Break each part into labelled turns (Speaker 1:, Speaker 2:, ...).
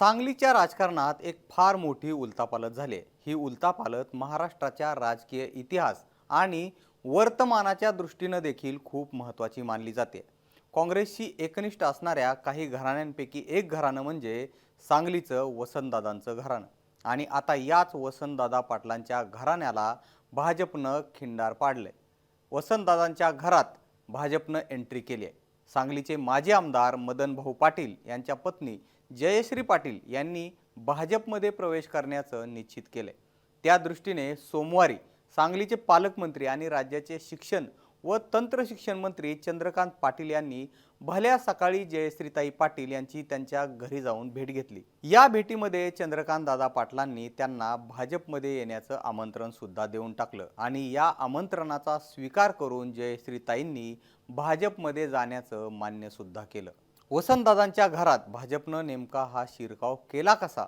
Speaker 1: सांगलीच्या राजकारणात एक फार मोठी उलतापालत झाली आहे. ही उलतापालत महाराष्ट्राच्या राजकीय इतिहास आणि वर्तमानाच्या दृष्टीनं देखील खूप महत्त्वाची मानली जाते. काँग्रेसशी एकनिष्ठ असणाऱ्या काही घराण्यांपैकी एक घराणं म्हणजे सांगलीचं वसंतदादांचं घराणं. आणि आता याच वसंतदादा पाटलांच्या घराण्याला भाजपनं खिंडार पाडलंय. वसंतदादांच्या घरात भाजपनं एंट्री केली आहे. सांगलीचे माजी आमदार मदन भाऊ पाटील यांच्या पत्नी जयश्री पाटील यांनी भाजपमध्ये प्रवेश करण्याचं निश्चित केलं त्या दृष्टीने सोमवारी सांगलीचे पालकमंत्री आणि राज्याचे शिक्षण व तंत्रशिक्षण मंत्री चंद्रकांत पाटील यांनी भल्या सकाळी जयश्रीताई पाटील यांची त्यांच्या घरी जाऊन भेट घेतली. या भेटीमध्ये चंद्रकांत दादा पाटलांनी त्यांना भाजपमध्ये येण्याचं आमंत्रण सुद्धा देऊन टाकलं आणि या आमंत्रणाचा स्वीकार करून जयश्रीताईंनी भाजपमध्ये जाण्याचं मान्य सुद्धा केलं. वसंतदादांच्या घरात भाजपनं नेमका हा शिरकाव केला कसा?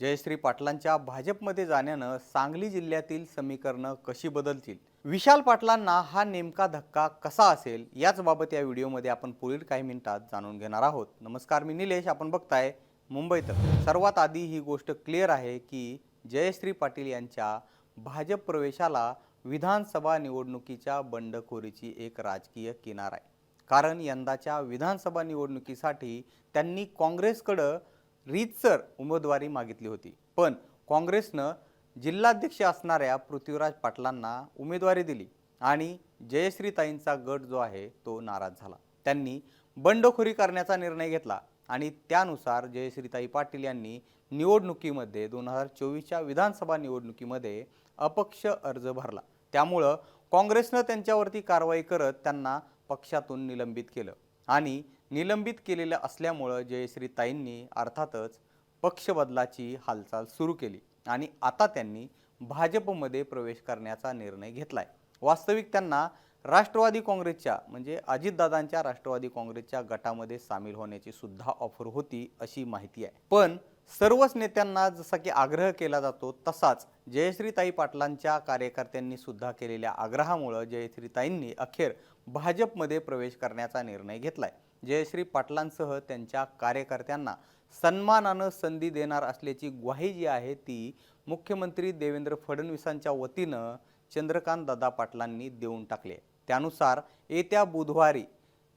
Speaker 1: जयश्री पाटलांच्या भाजपमध्ये जाण्यानं सांगली जिल्ह्यातील समीकरणं कशी बदलतील? विशाल पाटलांना हा नेमका धक्का कसा असेल? याच बाबत या व्हिडिओमध्ये आपण पुढील काही मिनिटात जाणून घेणार आहोत. नमस्कार मी निलेश. आपण बघताय मुंबईत सर्वात आधी ही गोष्ट क्लिअर आहे की जयश्री पाटील यांच्या भाजप प्रवेशाला विधानसभा निवडणुकीच्या बंडखोरीची एक राजकीय किनार आहे. कारण यंदाच्या विधानसभा निवडणुकीसाठी त्यांनी काँग्रेसकडं रीतसर उमेदवारी मागितली होती. पण काँग्रेसनं जिल्हाध्यक्ष असणाऱ्या पृथ्वीराज पाटलांना उमेदवारी दिली आणि जयश्रीताईंचा गट जो आहे तो नाराज झाला. त्यांनी बंडखोरी करण्याचा निर्णय घेतला आणि त्यानुसार जयश्रीताई पाटील यांनी निवडणुकीमध्ये दोन हजार चोवीसच्या विधानसभा निवडणुकीमध्ये अपक्ष अर्ज भरला. त्यामुळं काँग्रेसनं त्यांच्यावरती कारवाई करत त्यांना पक्षातून निलंबित केलं. आणि निलंबित केलेलं असल्यामुळं जयश्रीताईंनी अर्थातच पक्षबदलाची हालचाल सुरू केली. आणि आता त्यांनी भाजपमध्ये प्रवेश करण्याचा निर्णय घेतलाय. वास्तविक त्यांना राष्ट्रवादी काँग्रेसच्या म्हणजे अजितदादांच्या राष्ट्रवादी काँग्रेसच्या गटामध्ये सामील होण्याची सुद्धा ऑफर होती अशी माहिती आहे. पण सर्वच नेत्यांना जसा की आग्रह केला जातो तसाच जयश्रीताई पाटलांच्या कार्यकर्त्यांनी सुद्धा केलेल्या आग्रहामुळं जयश्रीताईंनी अखेर भाजपमध्ये प्रवेश करण्याचा निर्णय घेतलाय. जयश्री पाटलांसह त्यांच्या कार्यकर्त्यांना सन्मानानं संधी देणार असल्याची ग्वाही जी आहे ती मुख्यमंत्री देवेंद्र फडणवीसांच्या वतीनं चंद्रकांत दादा पाटलांनी देऊन टाकले त्यानुसार येत्या बुधवारी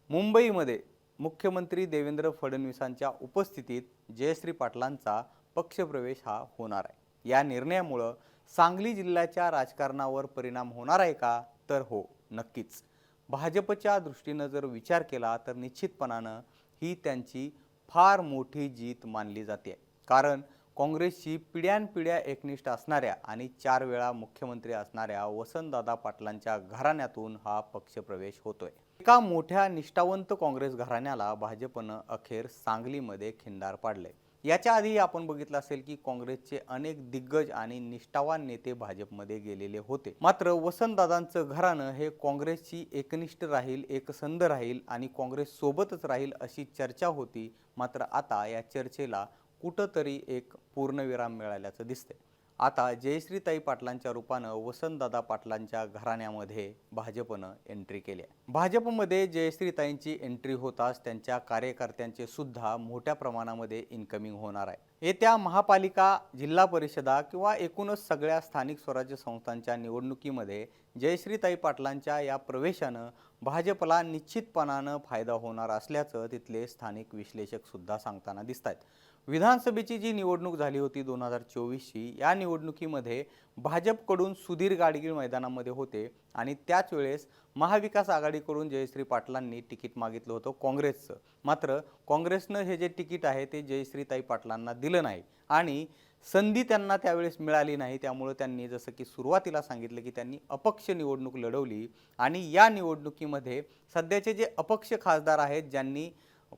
Speaker 1: मुंबईमध्ये मुख्यमंत्री देवेंद्र फडणवीसांच्या उपस्थितीत जयश्री पाटलांचा पक्षप्रवेश हा होणार आहे. या निर्णयामुळं सांगली जिल्ह्याच्या राजकारणावर परिणाम होणार आहे का? तर हो नक्कीच. भाजपच्या दृष्टीनं जर विचार केला तर निश्चितपणानं ही त्यांची फार मोठी जीत मानली जाते. कारण काँग्रेसची पिढ्यानपिढ्या एकनिष्ठ असणाऱ्या आणि चार वेळा मुख्यमंत्री असणाऱ्या वसंतदादा पाटलांच्या घराण्यातून हा पक्षप्रवेश होतोय. एका मोठ्या निष्ठावंत काँग्रेस घराण्याला भाजपनं अखेर सांगलीमध्ये खिंडार पाडले. याच्या आधी आपण बघितलं असेल की काँग्रेसचे अनेक दिग्गज आणि निष्ठावान नेते भाजपमध्ये गेलेले होते. मात्र वसंतदादांचं घराणं हे काँग्रेसची एकनिष्ठ राहील एकसंध राहील आणि काँग्रेस सोबतच राहील अशी चर्चा होती. मात्र आता या चर्चेला कुठंतरी एक पूर्णविराम मिळाल्याचं दिसतंय. आता जयश्रीताई पाटलांच्या रूपानं वसंतदादा पाटलांच्या घराण्यामध्ये भाजपनं एंट्री केली आहे. भाजपमध्ये जयश्रीताईंची एंट्री होताच त्यांच्या कार्यकर्त्यांचे सुद्धा मोठ्या प्रमाणामध्ये इन्कमिंग होणार आहे. येत्या महापालिका जिल्हा परिषदा किंवा एकूणच सगळ्या स्थानिक स्वराज्य संस्थांच्या निवडणुकीमध्ये जयश्रीताई पाटलांच्या या प्रवेशानं भाजपला निश्चितपणानं फायदा होणार असल्याचं तिथले स्थानिक विश्लेषक सुद्धा सांगताना दिसत आहेत विधानसभेची जी निवडणूक झाली होती दोन हजार चोवीसची या निवडणुकीमध्ये भाजपकडून सुधीर गाडगीळ मैदानामध्ये होते आणि त्याच वेळेस महाविकास आघाडीकडून जयश्री पाटलांनी तिकीट मागितलं होतं काँग्रेसचं. मात्र काँग्रेसनं हे जे तिकीट आहे ते जयश्रीताई पाटलांना दिलं नाही आणि संधी त्यांना त्यावेळेस मिळाली नाही. त्यामुळं त्यांनी जसं की सुरुवातीला सांगितलं की त्यांनी अपक्ष निवडणूक लढवली आणि या निवडणुकीमध्ये सध्याचे जे अपक्ष खासदार आहेत ज्यांनी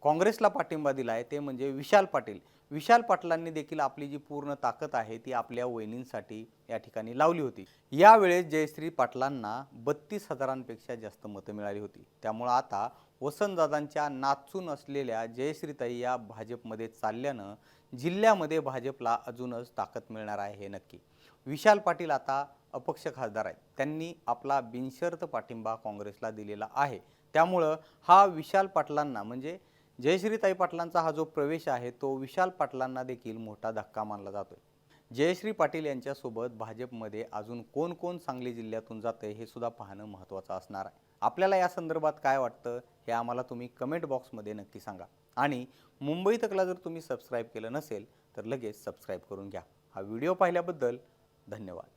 Speaker 1: काँग्रेसला पाठिंबा दिला आहे ते म्हणजे विशाल पाटील. विशाल पाटलांनी देखील आपली जी पूर्ण ताकद आहे ती आपल्या वहिनींसाठी या ठिकाणी लावली होती. यावेळेस जयश्री पाटलांना बत्तीस हजारांपेक्षा जास्त मतं मिळाली होती. त्यामुळं आता वसंतदादांच्या नाचून असलेल्या जयश्रीताई या भाजपमध्ये चालल्यानं जिल्ह्यामध्ये भाजपला अजूनच ताकद मिळणार आहे हे नक्की. विशाल पाटील आता अपक्ष खासदार आहेत. त्यांनी आपला बिनशर्त पाठिंबा काँग्रेसला दिलेला आहे. त्यामुळं हा विशाल पाटलांना म्हणजे जयश्रीताई पाटलांचा हा जो प्रवेश आहे तो विशाल पाटलांना देखील मोठा धक्का मानला जातोय. जयश्री पाटील यांच्यासोबत भाजपमध्ये अजून कोण कोण सांगली जिल्ह्यातून जाते हे सुद्धा पाहणं महत्त्वाचं असणार आहे. आपल्याला या संदर्भात काय वाटतं हे आम्हाला तुम्ही कमेंट बॉक्समध्ये नक्की सांगा. आणि मुंबई तकला जर तुम्ही सबस्क्राईब केलं नसेल तर लगेच सबस्क्राईब करून घ्या. हा व्हिडिओ पाहिल्याबद्दल धन्यवाद.